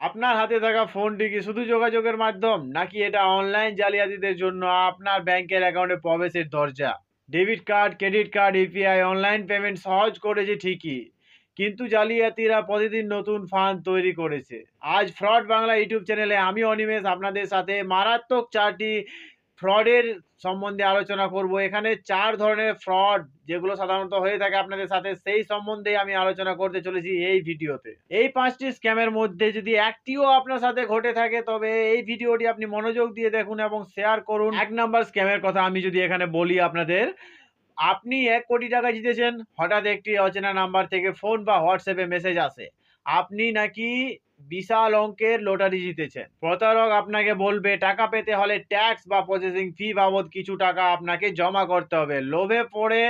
আপনার হাতে থাকা ফোনটি কি শুধু যোগাযোগের মাধ্যম, নাকি এটা অনলাইন জালিয়াতিদের জন্য আপনার ব্যাংকের অ্যাকাউন্টে প্রবেশের দরজা? Debit card, credit card UPI online payment সহজ করেছে ঠিকই, কিন্তু জালিয়াতিরা প্রতিদিন নতুন ফান্ড তৈরি করেছে। আজ ফ্রড বাংলা ইউটিউব চ্যানেলে আমি অনিমেষ আপনাদের সাথে মারাত্মক চারটি ফ্রডের সম্বন্ধে আলোচনা করব। এখানে চার ধরনের ফ্রড যেগুলো সাধারণত হয়ে থাকে আপনাদের সাথে, সেই সম্বন্ধে আমি আলোচনা করতে চলেছি এই ভিডিওতে। এই পাঁচটি স্ক্যামের মধ্যে যদি একটিও আপনার সাথে ঘটে থাকে, তবে এই ভিডিওটি আপনি মনোযোগ দিয়ে দেখুন এবং শেয়ার করুন। এক নাম্বার স্ক্যামের কথা আমি যদি এখানে বলি আপনাদের, আপনি এক কোটি টাকা জিতেছেন, হঠাৎ একটি অচেনা নাম্বার থেকে ফোন বা হোয়াটসঅ্যাপে মেসেজ আসে। আপনি নাকি বিশাল অঙ্কের লটারি জিতেছেন। প্রতারক আপনাকে বলবে টাকা পেতে হলে ট্যাক্স বা প্রসেসিং ফি বাবদ কিছু টাকা আপনাকে জমা করতে হবে। লোভে পড়ে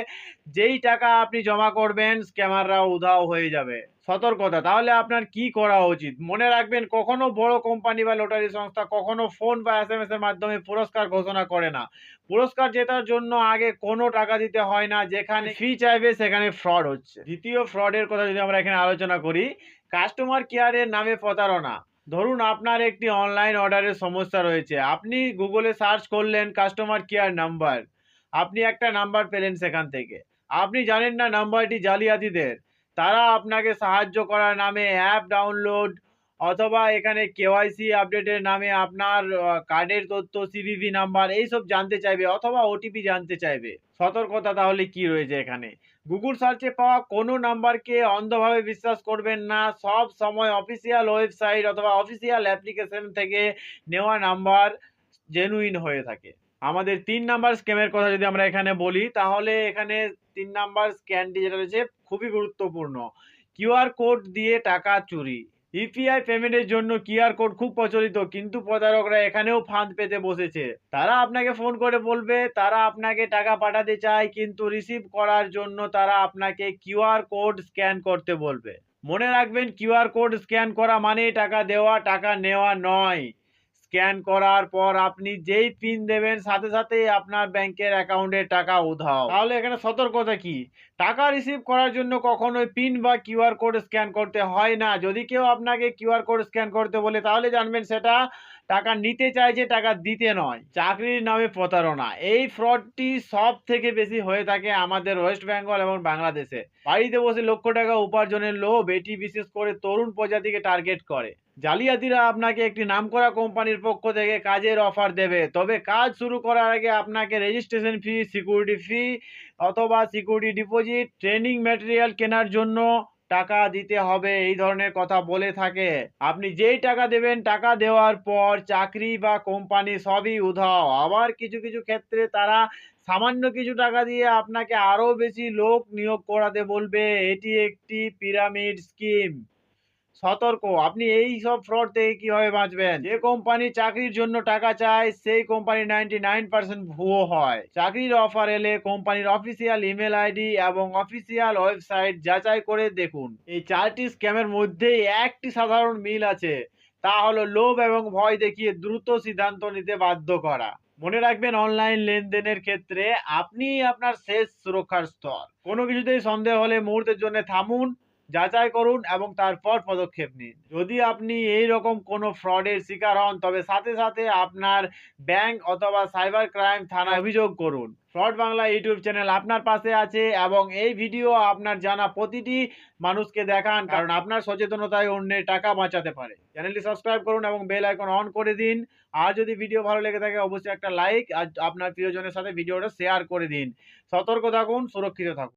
যেই টাকা আপনি জমা করবেন স্ক্যামাররা উধাও হয়ে যাবে। সতর্কতা তাহলে আপনার কি করা উচিত? মনে রাখবেন কখনো বড় কোম্পানি বা লটারি সংস্থা কখনো ফোন বা এস এম এস এর মাধ্যমে পুরস্কার ঘোষণা করে না। পুরস্কার জেতার জন্য আগে কোনো টাকা দিতে হয় না যেখানে ফি চাইবে সেখানে ফ্রড হচ্ছে। দ্বিতীয় ফ্রডের কথা যদি আমরা এখানে আলোচনা করি কাস্টমার কেয়ারের নামে প্রতারণা। ধরুন আপনার একটি অনলাইন অর্ডারের সমস্যা রয়েছে। আপনি গুগলে সার্চ করলেন কাস্টমার কেয়ার নাম্বার আপনি একটা নাম্বার পেলেন সেখান থেকে। আপনি জানেন না নাম্বারটি জালিয়াতিদের। তারা আপনাকে সাহায্য করার নামে অ্যাপ ডাউনলোড অথবা এখানে কেওয়াইসি আপডেটের নামে আপনার কার্ডের তথ্য সিভিভি নাম্বার, এইসব জানতে চাইবে অথবা ওটিপি জানতে চাইবে। সতর্কতা তাহলে কি রয়েছে এখানে? গুগল সার্চে পাওয়া কোনো নাম্বারকে অন্ধভাবে বিশ্বাস করবেন না। সব সময় অফিসিয়াল ওয়েবসাইট অথবা অফিসিয়াল অ্যাপ্লিকেশন থেকে নেওয়া নাম্বার জেনুইন হয়ে থাকে। আমাদের তিন নাম্বার স্ক্যামের কথা যদি আমরা এখানে বলি, তাহলে এখানে তিন নাম্বার স্ক্যানটি যেটা রয়েছে, খুবই গুরুত্বপূর্ণ। কিউআর কোড দিয়ে টাকা চুরি। ইউপিআই পেমেন্টের জন্য কিউআর কোড খুব প্রচলিত, কিন্তু প্রতারকরা এখানেও ফাঁদ পেতে বসেছে। তারা আপনাকে ফোন করে বলবে, তারা আপনাকে টাকা পাঠাতে চায়, কিন্তু রিসিভ করার জন্য তারা আপনাকে কিউআর কোড স্ক্যান করতে বলবে। মনে রাখবেন কিউআর কোড স্ক্যান করা মানে টাকা দেওয়া, টাকা নেওয়া নয়। স্ক্যান করার পর আপনি যেই পিন দেবেন, সাথে সাথে আপনার ব্যাংকের অ্যাকাউন্টে টাকা উধাও। তাহলে এখানে সতর্কতা কি? টাকা রিসিভ করার জন্য কখনোই পিন বা কিউআর কোড স্ক্যান করতে হয় না। যদি কেউ আপনাকে কিউআর কোড স্ক্যান করতে বলে, তাহলে জানবেন সেটা টাকা নিতে চাইছে, টাকা দিতে নয়। চাকরির নামে প্রতারণা। এই ফ্রডটি সব থেকে বেশি হয়ে থাকে আমাদের ওয়েস্ট বেঙ্গল এবং বাংলাদেশে বাড়িতে বসে লক্ষ টাকা উপার্জনের লোভ, এটি বিশেষ করে তরুণ প্রজাতিকে টার্গেট করে। জালিয়াতিরা আপনাকে একটি নামকরা কোম্পানির পক্ষ থেকে কাজের অফার দেবে। তবে কাজ শুরু করার আগে আপনাকে রেজিস্ট্রেশন ফি সিকিউরিটি ফি অথবা সিকিউরিটি ডিপোজিট ট্রেনিং ম্যাটেরিয়াল কেনার জন্য টাকা দিতে হবে, এই ধরনের কথা বলে থাকে। আপনি যেই টাকা দেবেন, টাকা দেওয়ার পর চাকরি বা কোম্পানি সবই উধাও। আবার কিছু কিছু ক্ষেত্রে তারা সামান্য কিছু টাকা দিয়ে আপনাকে আরও বেশি লোক নিয়োগ করাতে বলবে। এটি একটি পিরামিড স্কিম সতর্ক। আপনি এই সব ফ্রড থেকে কীভাবে বাঁচবেন? যে কোম্পানি চাকরির জন্য টাকা চায়, সেই কোম্পানি নাইনটি নাইন পার্সেন্ট ভুয়ো হয়। চাকরির অফার এলে কোম্পানির অফিসিয়াল ইমেল আইডি এবং অফিসিয়াল ওয়েবসাইট যাচাই করে দেখুন। এই চারটি স্ক্যামের মধ্যেই একটি সাধারণ মিল আছে। তা হলো লোভ এবং ভয় দেখিয়ে দ্রুত সিদ্ধান্ত নিতে বাধ্য করা। মনে রাখবেন অনলাইন লেনদেনের ক্ষেত্রে আপনি আপনার শেষ সুরক্ষার স্তর। কোনো কিছুতেই সন্দেহ হলে মুহূর্তের জন্য থামুন। যাচাই করুন এবং তারপর পদক্ষেপ নিন। যদি আপনি এই রকম কোনো ফ্রডের শিকার হন, তবে সাথে সাথে আপনার ব্যাংক অথবা সাইবার ক্রাইম থানায় অভিযোগ করুন। ফ্রড বাংলা ইউটিউব চ্যানেল আপনার পাশে আছে এবং এই ভিডিও আপনার জানা প্রতিটি মানুষকে দেখান, কারণ আপনার সচেতনতায় অন্যের টাকা বাঁচাতে পারে। চ্যানেলটি সাবস্ক্রাইব করুন এবং বেল আইকন অন করে দিন। আর যদি ভিডিও ভালো লেগে থাকে, অবশ্যই একটা লাইক আর আপনার প্রিয়জনের সাথে ভিডিওটা শেয়ার করে দিন। সতর্ক থাকুন, সুরক্ষিত থাকুন।